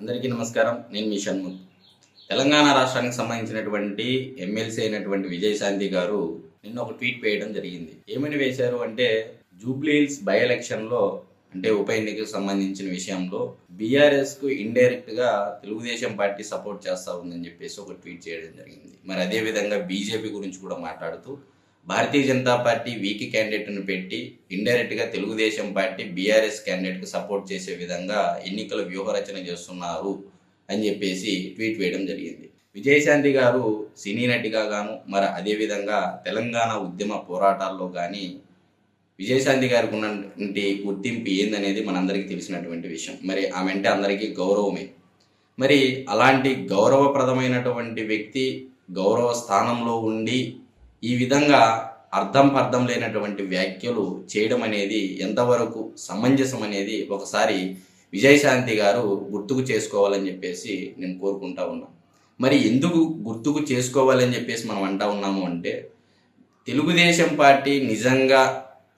అందరికీ నమస్కారం. నేను మీ షణ్ముఖ్. తెలంగాణ రాష్ట్రానికి సంబంధించినటువంటి ఎమ్మెల్సీ అయినటువంటి విజయశాంతి గారు నిన్న ఒక ట్వీట్ వేయడం జరిగింది. ఏమని వేశారు అంటే జూబ్లీహిల్స్ బై ఎలక్షన్లో అంటే ఉప ఎన్నికకు సంబంధించిన విషయంలో బీఆర్ఎస్కు ఇండైరెక్ట్గా తెలుగుదేశం పార్టీ సపోర్ట్ చేస్తూ ఉందని చెప్పేసి ఒక ట్వీట్ చేయడం జరిగింది. మరి అదే విధంగా బీజేపీ గురించి కూడా మాట్లాడుతూ భారతీయ జనతా పార్టీ వీకి క్యాండిడేట్ను పెట్టి ఇండైరెక్ట్గా తెలుగుదేశం పార్టీ బీఆర్ఎస్ క్యాండిడేట్కు సపోర్ట్ చేసే విధంగా ఎన్నికల వ్యూహరచన చేస్తున్నారు అని చెప్పేసి ట్వీట్ వేయడం జరిగింది. విజయశాంతి గారు సినీ నటిగా గాను మరి అదే విధంగా తెలంగాణ ఉద్యమ పోరాటాల్లో కానీ విజయశాంతి గారికి ఉన్నటువంటి గుర్తింపు ఏందనేది మనందరికీ తెలిసినటువంటి విషయం. మరి ఆమె అంటే అందరికీ గౌరవమే. మరి అలాంటి గౌరవప్రదమైనటువంటి వ్యక్తి గౌరవ స్థానంలో ఉండి ఈ విధంగా అర్థం పర్థం లేనటువంటి వ్యాఖ్యలు చేయడం అనేది ఎంతవరకు సమంజసం అనేది ఒకసారి విజయశాంతి గారు గుర్తుకు చేసుకోవాలని చెప్పేసి నేను కోరుకుంటా ఉన్నాను మరి ఎందుకు గుర్తుకు చేసుకోవాలని చెప్పేసి మనం అంటా ఉన్నాము అంటే తెలుగుదేశం పార్టీ నిజంగా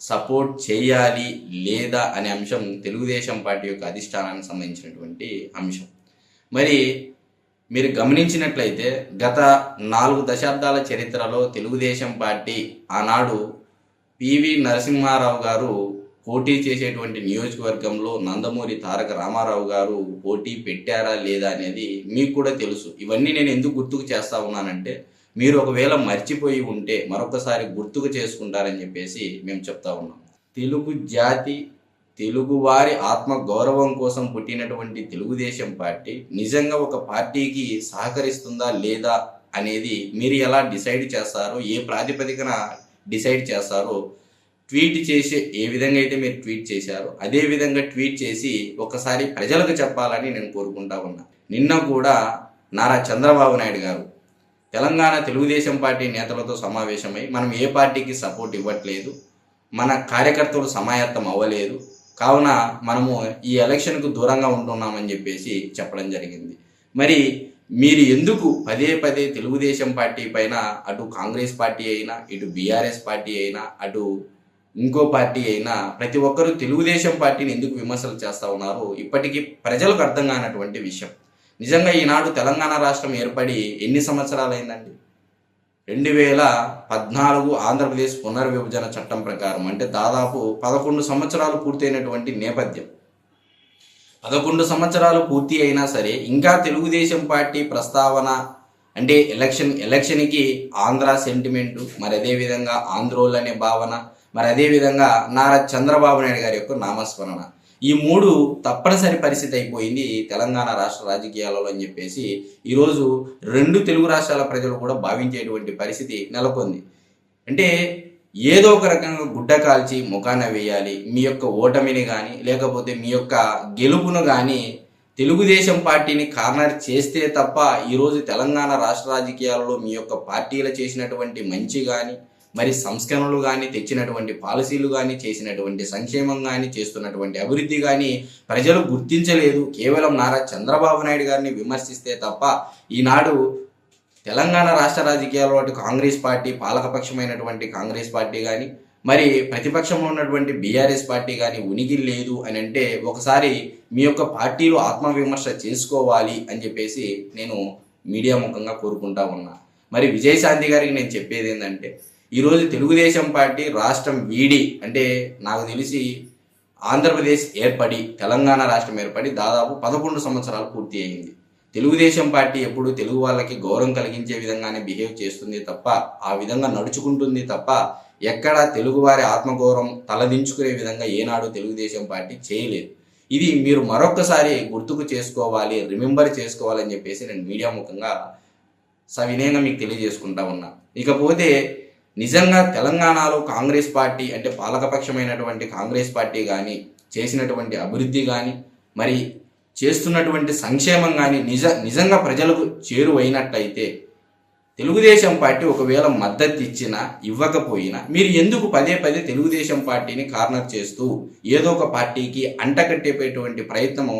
సపోర్ట్ చేయాలి లేదా అనే అంశం తెలుగుదేశం పార్టీ యొక్క అధిష్టానానికి సంబంధించినటువంటి అంశం. మరి మీరు గమనించినట్లయితే గత నాలుగు దశాబ్దాల చరిత్రలో తెలుగుదేశం పార్టీ ఆనాడు పివి నరసింహారావు గారు పోటీ చేసేటువంటి నియోజకవర్గంలో నందమూరి తారక రామారావు గారు పోటీ పెట్టారా లేదా అనేది మీకు కూడా తెలుసు. ఇవన్నీ నేను ఎందుకు గుర్తుకు చేస్తా ఉన్నానంటే మీరు ఒకవేళ మర్చిపోయి ఉంటే మరొకసారి గుర్తుకు చేసుకుంటారని చెప్పేసి మేము చెప్తా ఉన్నాం. తెలుగు జాతి తెలుగువారి ఆత్మ గౌరవం కోసం పుట్టినటువంటి తెలుగుదేశం పార్టీ నిజంగా ఒక పార్టీకి సహకరిస్తుందా లేదా అనేది మీరు ఎలా డిసైడ్ చేస్తారో ఏ ప్రాతిపదికన డిసైడ్ చేస్తారో ట్వీట్ చేసే ఏ విధంగా అయితే మీరు ట్వీట్ చేశారో అదే విధంగా ట్వీట్ చేసి ఒకసారి ప్రజలకు చెప్పాలని నేను కోరుకుంటా ఉన్నా. నిన్న కూడా నారా చంద్రబాబు నాయుడు గారు తెలంగాణ తెలుగుదేశం పార్టీ నేతలతో సమావేశమై మనం ఏ పార్టీకి సపోర్ట్ ఇవ్వట్లేదు మన కార్యకర్తలు సమాయత్తం అవ్వలేదు కావున మనము ఈ ఎలక్షన్కు దూరంగా ఉంటున్నామని చెప్పేసి చెప్పడం జరిగింది. మరి మీరు ఎందుకు పదే పదే తెలుగుదేశం పార్టీ పైన అటు కాంగ్రెస్ పార్టీ అయినా ఇటు బీఆర్ఎస్ పార్టీ అయినా అటు ఇంకో పార్టీ అయినా ప్రతి ఒక్కరూ తెలుగుదేశం పార్టీని ఎందుకు విమర్శలు చేస్తూ ఉన్నారు ఇప్పటికీ ప్రజలకు అర్థం కానటువంటి విషయం. నిజంగా ఈనాడు తెలంగాణ రాష్ట్రం ఏర్పడి ఎన్ని సంవత్సరాలైందండి? రెండు వేల పద్నాలుగు ఆంధ్రప్రదేశ్ పునర్విభజన చట్టం ప్రకారం అంటే దాదాపు పదకొండు సంవత్సరాలు పూర్తయినటువంటి నేపథ్యం. పదకొండు సంవత్సరాలు పూర్తి అయినా సరే ఇంకా తెలుగుదేశం పార్టీ ప్రస్తావన అంటే ఎలక్షన్ ఎలక్షన్కి ఆంధ్ర సెంటిమెంటు మరి అదేవిధంగా ఆంధ్రోల్ అనే భావన మరి అదేవిధంగా నారా చంద్రబాబు నాయుడు గారి యొక్క నామస్మరణ. ఈ మూడు తప్పనిసరి పరిస్థితి అయిపోయింది తెలంగాణ రాష్ట్ర రాజకీయాలలో అని చెప్పేసి ఈరోజు రెండు తెలుగు రాష్ట్రాల ప్రజలు కూడా భావించేటువంటి పరిస్థితి నెలకొంది. అంటే ఏదో ఒక రకంగా గుడ్డ కాల్చి ముఖాన వేయాలి మీ యొక్క ఓటమిని కానీ లేకపోతే మీ యొక్క గెలుపును కానీ తెలుగుదేశం పార్టీని కార్నర్ చేస్తే తప్ప ఈరోజు తెలంగాణ రాష్ట్ర రాజకీయాలలో మీ యొక్క పార్టీలు చేసినటువంటి మంచి కానీ మరి సంస్కరణలు కానీ తెచ్చినటువంటి పాలసీలు కానీ చేసినటువంటి సంక్షేమం కానీ చేస్తున్నటువంటి అభివృద్ధి కానీ ప్రజలు గుర్తించలేదు. కేవలం నారా చంద్రబాబు నాయుడు గారిని విమర్శిస్తే తప్ప ఈనాడు తెలంగాణ రాష్ట్ర రాజకీయాల్లో అటు కాంగ్రెస్ పార్టీ పాలకపక్షమైనటువంటి కాంగ్రెస్ పార్టీ కానీ మరి ప్రతిపక్షంలో ఉన్నటువంటి బీఆర్ఎస్ పార్టీ కానీ ఉనికి లేదు అని అంటే ఒకసారి మీ యొక్క పార్టీలో ఆత్మవిమర్శ చేసుకోవాలి అని చెప్పేసి నేను మీడియా ముఖంగా కోరుకుంటా ఉన్నా. మరి విజయశాంతి గారికి నేను చెప్పేది ఏంటంటే ఈరోజు తెలుగుదేశం పార్టీ రాష్ట్రం వీడి అంటే నాకు తెలిసి ఆంధ్రప్రదేశ్ ఏర్పడి తెలంగాణ రాష్ట్రం ఏర్పడి దాదాపు పదకొండు సంవత్సరాలు పూర్తి అయింది. తెలుగుదేశం పార్టీ ఎప్పుడు తెలుగు వాళ్ళకి గౌరవం కలిగించే విధంగానే బిహేవ్ చేస్తుంది తప్ప ఆ విధంగా నడుచుకుంటుంది తప్ప ఎక్కడ తెలుగువారి ఆత్మగౌరవం తలదించుకునే విధంగా ఏనాడు తెలుగుదేశం పార్టీ చేయలేదు. ఇది మీరు మరొక్కసారి గుర్తుకు చేసుకోవాలి రిమెంబర్ చేసుకోవాలని చెప్పేసి నేను మీడియా ముఖంగా సవినయంగా మీకు తెలియజేసుకుంటా ఉన్నా. ఇకపోతే నిజంగా తెలంగాణలో కాంగ్రెస్ పార్టీ అంటే పాలకపక్షమైనటువంటి కాంగ్రెస్ పార్టీ కానీ చేసినటువంటి అభివృద్ధి కానీ మరి చేస్తున్నటువంటి సంక్షేమం కానీ నిజ నిజంగా ప్రజలకు చేరువైనట్లయితే తెలుగుదేశం పార్టీ ఒకవేళ మద్దతు ఇచ్చినా ఇవ్వకపోయినా మీరు ఎందుకు పదే పదే తెలుగుదేశం పార్టీని కార్నర్ చేస్తూ ఏదో ఒక పార్టీకి అంటకట్టేటువంటి ప్రయత్నము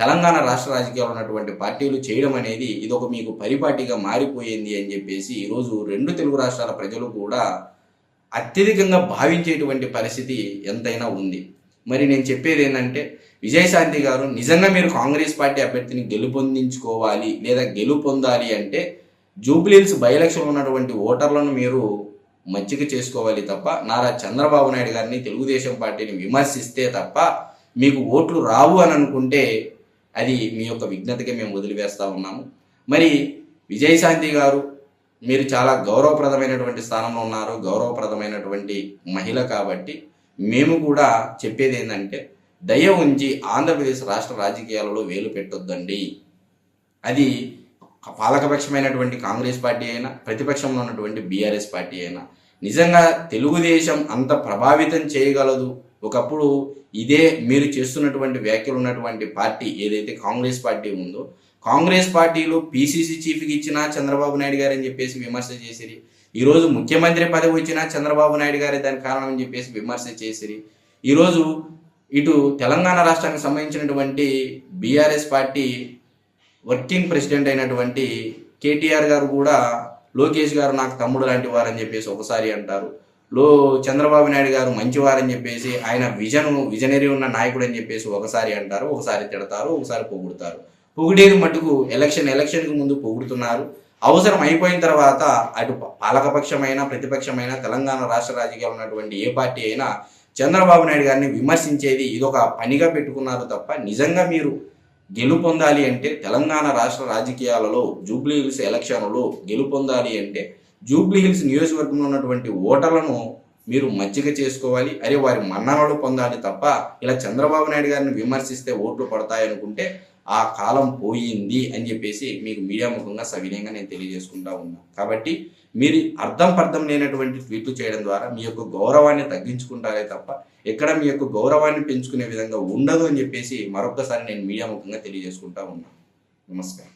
తెలంగాణ రాష్ట్ర రాజకీయాల్లో ఉన్నటువంటి పార్టీలు చేయడం అనేది ఇది ఒక మీకు పరిపాటిగా మారిపోయింది అని చెప్పేసి ఈరోజు రెండు తెలుగు రాష్ట్రాల ప్రజలు కూడా అత్యధికంగా భావించేటువంటి పరిస్థితి ఎంతైనా ఉంది. మరి నేను చెప్పేది ఏంటంటే విజయశాంతి గారు నిజంగా మీరు కాంగ్రెస్ పార్టీ అభ్యర్థిని గెలుపొందించుకోవాలి లేదా గెలుపొందాలి అంటే జూబ్లీహిల్స్ బై ఎలక్షన్ ఉన్నటువంటి ఓటర్లను మీరు మచ్చిక చేసుకోవాలి తప్ప నారా చంద్రబాబు నాయుడు గారిని తెలుగుదేశం పార్టీని విమర్శిస్తే తప్ప మీకు ఓట్లు రావు అని అనుకుంటే అది మీ యొక్క విజ్ఞతగా మేము వదిలివేస్తూ ఉన్నాము. మరి విజయశాంతి గారు మీరు చాలా గౌరవప్రదమైనటువంటి స్థానంలో ఉన్నారు గౌరవప్రదమైనటువంటి మహిళ కాబట్టి మేము కూడా చెప్పేది ఏంటంటే దయ ఉంచి ఆంధ్రప్రదేశ్ రాష్ట్ర రాజకీయాలలో వేలు పెట్టొద్దండి. అది పాలకపక్షమైనటువంటి కాంగ్రెస్ పార్టీ అయినా ప్రతిపక్షంలో ఉన్నటువంటి బీఆర్ఎస్ పార్టీ అయినా నిజంగా తెలుగుదేశం అంత ప్రభావితం చేయగలదు ఒకప్పుడు ఇదే మీరు చేస్తున్నటువంటి వ్యాఖ్యలు ఉన్నటువంటి పార్టీ ఏదైతే కాంగ్రెస్ పార్టీ ఉందో కాంగ్రెస్ పార్టీలో పీసీసీ చీఫ్కి ఇచ్చినా చంద్రబాబు నాయుడు గారు అని చెప్పేసి విమర్శ చేసిరి. ఈరోజు ముఖ్యమంత్రి పదవి వచ్చినా చంద్రబాబు నాయుడు గారే దాని కారణం అని చెప్పేసి విమర్శ చేసిరి. ఈరోజు ఇటు తెలంగాణ రాష్ట్రానికి సంబంధించినటువంటి బీఆర్ఎస్ పార్టీ వర్కింగ్ ప్రెసిడెంట్ అయినటువంటి కేటీఆర్ గారు కూడా లోకేష్ గారు నాకు తమ్ముడు లాంటి వారని చెప్పేసి ఒకసారి అంటారు. లో చంద్రబాబు నాయుడు గారు మంచివారని చెప్పేసి ఆయన విజన్ విజనరీ ఉన్న నాయకుడు అని చెప్పేసి ఒకసారి అంటారు ఒకసారి తిడతారు ఒకసారి పొగుడుతారు. పొగిడేది మటుకు ఎలక్షన్ ఎలక్షన్కి ముందు పొగుడుతున్నారు. అవసరం అయిపోయిన తర్వాత అటు పాలకపక్షమైన ప్రతిపక్షమైన తెలంగాణ రాష్ట్ర రాజకీయాలు ఉన్నటువంటి ఏ పార్టీ అయినా చంద్రబాబు నాయుడు గారిని విమర్శించేది ఇదొక పనిగా పెట్టుకున్నారు తప్ప నిజంగా మీరు గెలుపొందాలి అంటే తెలంగాణ రాష్ట్ర రాజకీయాలలో జూబ్లీ హిల్స్ ఎలక్షన్లో గెలుపొందాలి అంటే జూబ్లీ హిల్స్ నియోజకవర్గంలో ఉన్నటువంటి ఓటర్లను మీరు మజ్జిగ చేసుకోవాలి. అరే వారి మన్ననలు పొందాలి తప్ప ఇలా చంద్రబాబు నాయుడు గారిని విమర్శిస్తే ఓట్లు పడతాయనుకుంటే ఆ కాలం పోయింది అని చెప్పేసి మీకు మీడియా ముఖంగా సవినయంగా నేను తెలియజేసుకుంటా ఉన్నా. కాబట్టి మీరు అర్థం పర్థం లేనటువంటి ట్వీట్లు చేయడం ద్వారా మీ యొక్క గౌరవాన్ని తగ్గించుకుంటారే తప్ప ఎక్కడ మీ యొక్క గౌరవాన్ని పెంచుకునే విధంగా ఉండదు అని చెప్పేసి మరొకసారి నేను మీడియా ముఖంగా తెలియజేసుకుంటా ఉన్నా. నమస్కారం.